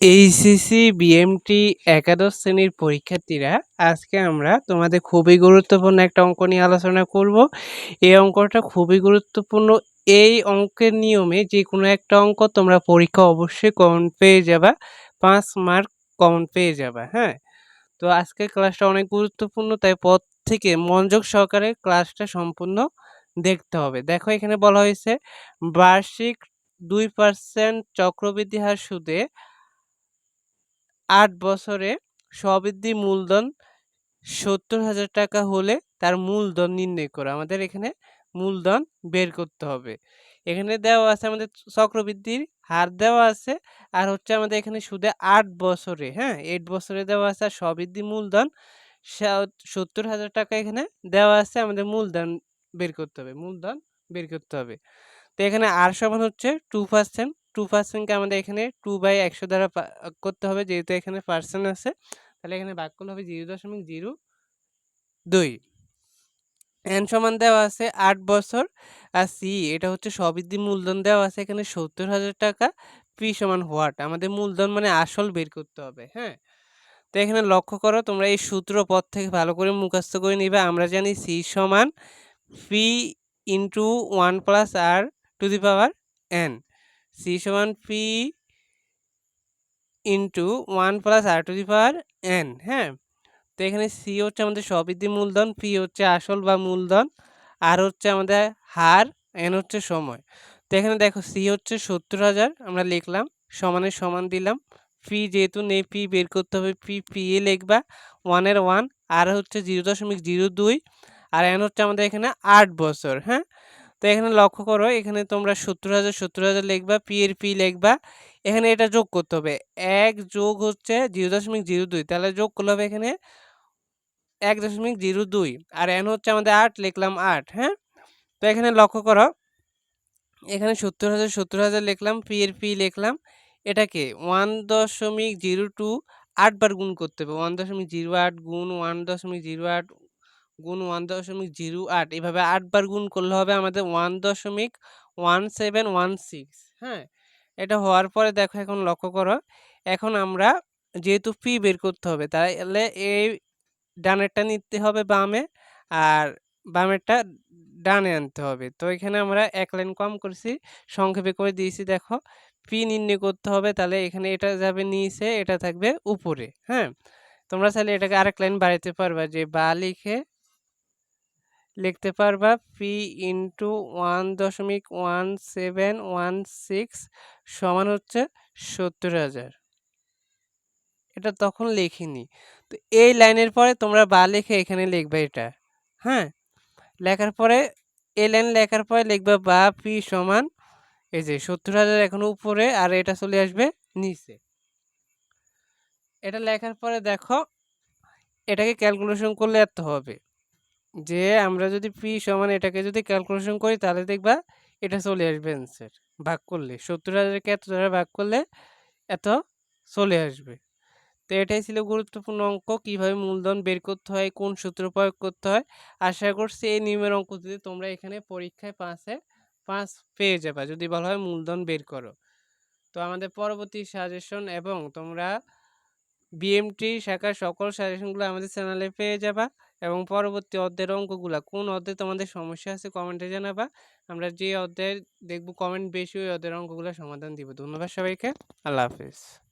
HSC BMT একাদশ শ্রেণির পরীক্ষার্থীরা, আজকে আমরা তোমাদের খুবই গুরুত্বপূর্ণ একটা অঙ্ক নিয়ে আলোচনা করব। এই অঙ্কটা খুবই গুরুত্বপূর্ণ। এই অঙ্কের নিয়মে যে কোনো একটা অঙ্ক তোমরা পরীক্ষা অবশ্যই কমন পেয়ে যাবা, পাঁচ মার্ক কমন পেয়ে যাবা হ্যাঁ? তো আজকের ক্লাসটা অনেক গুরুত্বপূর্ণ, তাই পথ থেকে মনোযোগ সহকারে ক্লাসটা সম্পূর্ণ দেখতে হবে। দেখো এখানে বলা হয়েছে, বার্ষিক দুই পার্সেন্ট চক্রবৃদ্ধি হার সুদে আট বছরে স্ববৃদ্ধি মূলধন সত্তর হাজার টাকা হলে তার মূলধন নির্ণয় করো। আমাদের এখানে মূলধন বের করতে হবে। এখানে দেওয়া আছে আমাদের চক্রবৃদ্ধির হার দেওয়া আছে আর হচ্ছে আমাদের এখানে সুদে আট বছরে হ্যাঁ? এইট বছরে দেওয়া আছে আর স্ববৃদ্ধি মূলধন সত্তর হাজার টাকা এখানে দেওয়া আছে। আমাদের মূলধন বের করতে হবে, মূলধন বের করতে হবে। তো এখানে আর সমান হচ্ছে টু পার্সেন্ট টু পার্সেন্টকে আমাদের এখানে টু বাই একশো দ্বারা করতে হবে যেহেতু এখানে পার্সেন্ট আছে, তাহলে এখানে ভাগ করলে হবে জিরো দশমিক জিরো দুই। এন সমান দেওয়া আছে আট বছর, আর সি এটা হচ্ছে সবৃদ্ধি মূলধন দেওয়া আছে এখানে সত্তর হাজার টাকা পি সমান হোয়াট আমাদের মূলধন মানে আসল বের করতে হবে হ্যাঁ? তো এখানে লক্ষ্য করো, তোমরা এই সূত্র পথ থেকে ভালো করে মুখস্থ করে নিবে, আমরা জানি সি সমান P into one plus R to the power N C সমান P into one plus R to the power N হ্যাঁ? তো এখানে সি হচ্ছে আমাদের সবৃদ্ধি মূলধন পি হচ্ছে আসল বা মূলধন আর হচ্ছে আমাদের হার এন হচ্ছে সময়। তো এখানে দেখো সি হচ্ছে সত্তর হাজার, আমরা লিখলাম সমানের সমান দিলাম পি যেহেতু নেই পি বের করতে হবে পি পি এ লিখবা ওয়ানের ওয়ান আর হচ্ছে জিরো দশমিক জিরো দুই, আর এন হচ্ছে আমাদের এখানে আট বছর হ্যাঁ? তো এখানে লক্ষ্য করো, এখানে তোমরা সত্তর হাজার সত্তর হাজার লিখবা পি এর পি লিখবা। এখানে এটা যোগ করতে হবে। এক যোগ হচ্ছে জিরো দশমিক জিরো দুই, তাহলে যোগ করলে হবে এখানে এক দশমিক জিরো দুই, আর এন হচ্ছে আমাদের আট, লিখলাম আট হ্যাঁ? তো এখানে লক্ষ্য করো, এখানে সত্তর হাজার সত্তর হাজার লিখলাম পি এর পি লিখলাম, এটাকে ওয়ান দশমিক জিরো টু আটবার গুণ করতে হবে। ওয়ান দশমিক জিরো আট গুণ ওয়ান দশমিক জিরো আট গুণ ওয়ান দশমিক জিরো আট, এভাবে আটবার গুণ করলে হবে আমাদের ওয়ান দশমিক ওয়ান সেভেন ওয়ান সিক্স হ্যাঁ? এটা হওয়ার পরে দেখো এখন লক্ষ্য করো, এখন আমরা যেহেতু পি বের করতে হবে, তাহলে এই ডানেরটা নিতে হবে বামে আর বামেরটা ডানে আনতে হবে। তো এখানে আমরা এক লাইন কম করছি, সংক্ষেপে করে দিয়েছি, দেখো পি নির্ণয় করতে হবে, তাহলে এখানে এটা যাবে নিচে, এটা থাকবে উপরে হ্যাঁ? তোমরা চাইলে এটাকে আরেক লাইন বাড়াইতে পারবা যে বা লিখে লিখতে পারবা পি ইন্টু ওয়ান দশমিক ওয়ান সেভেন ওয়ান সিক্স সমান হচ্ছে সত্তর হাজার। এটা তখন লিখিনি। তো এই লাইনের পরে তোমরা বা লিখে এখানে লিখবে এটা। হ্যাঁ? লেখার পরে, এই লাইন লেখার পরে লিখবে বা পি সমান, এই যে সত্তর হাজার এখন উপরে আর এটা চলে আসবে নিচে। এটা লেখার পরে দেখো, এটাকে ক্যালকুলেশন করলে এত হবে। যে আমরা যদি পি সমান এটাকে যদি ক্যালকুলেশন করি, তাহলে দেখবা এটা চলে আসবে অ্যান্সার ভাগ করলে। সত্তর হাজারকে এত দ্বারা ভাগ করলে এত চলে আসবে। তো এটাই ছিল গুরুত্বপূর্ণ অঙ্ক, কীভাবে মূলধন বের করতে হয়, কোন সূত্র প্রয়োগ করতে হয়। আশা করছি এই নিয়মের অঙ্ক যদি তোমরা এখানে পরীক্ষায় পাঁচে পাঁচ পেয়ে যাবা, যদি বলা হয় মূলধন বের করো। তো আমাদের পরবর্তী সাজেশন এবং তোমরা বিএমটি শাখার সকল সাজেশনগুলো আমাদের চ্যানেলে পেয়ে যাবা এবং পরবর্তী অধ্যায়ের অঙ্কগুলো, কোন অধ্যায়ে তোমাদের সমস্যা আছে কমেন্টে জানাবা। আমরা যে অধ্যায় দেখব কমেন্ট বেশি ওই অধ্যায়ের অঙ্কগুলো সমাধান দিব। ধন্যবাদ সবাইকে। আল্লাহ হাফিজ।